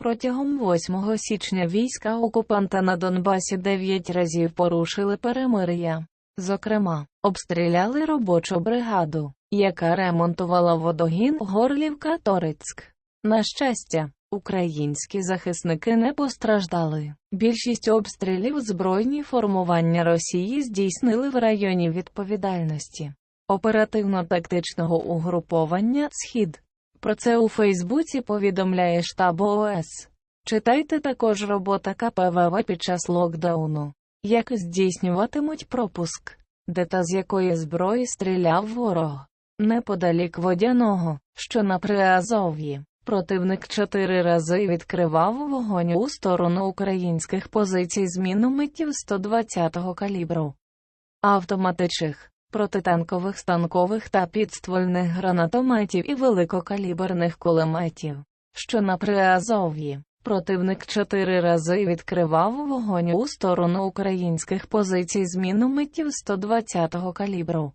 Протягом 8 січня війська окупанта на Донбасі 9 разів порушили перемир'я. Зокрема, обстріляли робочу бригаду, яка ремонтувала водогін Горлівка-Торецьк. На щастя, українські захисники не постраждали. Більшість обстрілів збройні формування Росії здійснили в районі відповідальності оперативно-тактичного угруповання Схід. Про це у Фейсбуці повідомляє штаб ООС. Читайте також робота КПВВ під час локдауну. Як здійснюватимуть пропуск, де та з якої зброї стріляв ворог. Неподалік водяного, що на Приазов'ї, противник чотири рази відкривав вогонь у сторону українських позицій з мінометів 120-го калібру, автоматичних, протитанкових станкових та підствольних гранатометів і великокаліберних кулеметів, що на Приазов'ї. Противник чотири рази відкривав вогонь у сторону українських позицій з мінометів 120-го калібру,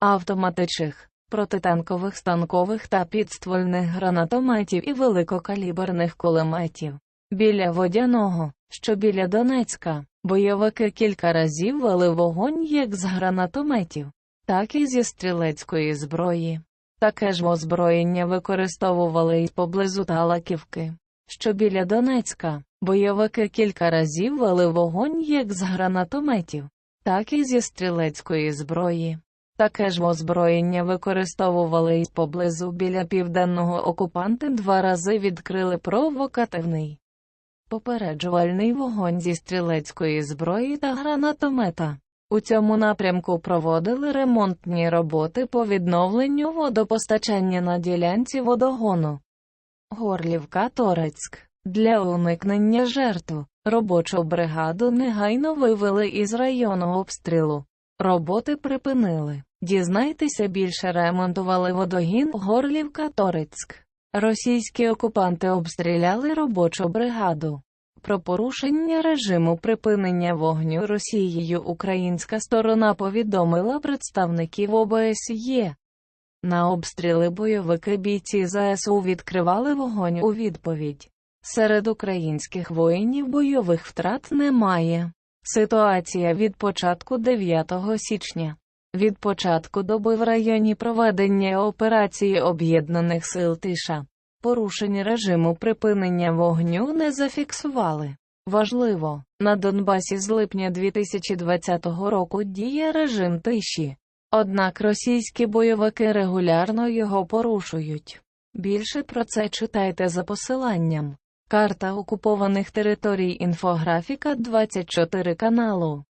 автоматичних, протитанкових станкових та підствольних гранатометів і великокаліберних кулеметів. Біля водяного, що біля Донецька, бойовики кілька разів вели вогонь як з гранатометів, так і зі стрілецької зброї. Таке ж озброєння використовували й поблизу Талаківки що біля Донецька, бойовики кілька разів вели вогонь як з гранатометів, так і зі стрілецької зброї. Таке ж озброєння використовували й поблизу біля південного окупанти два рази відкрили провокативний попереджувальний вогонь зі стрілецької зброї та гранатомета. У цьому напрямку проводили ремонтні роботи по відновленню водопостачання на ділянці водогону. Горлівка Торецьк. Для уникнення жертв робочу бригаду негайно вивели із району обстрілу. Роботи припинили. Дізнайтеся більше ремонтували водогін Горлівка Торецьк. Російські окупанти обстріляли робочу бригаду. Про порушення режиму припинення вогню Росією українська сторона повідомила представників ОБСЄ. На обстріли бойовики бійці ЗСУ відкривали вогонь у відповідь. Серед українських воїнів бойових втрат немає. Ситуація від початку 9 січня. Від початку доби в районі проведення операції Об'єднаних сил Тиша. Порушень режиму припинення вогню не зафіксували. Важливо, на Донбасі з липня 2020 року діє режим тиші. Однак російські бойовики регулярно його порушують. Більше про це читайте за посиланням. Карта окупованих територій інфографіка 24 каналу.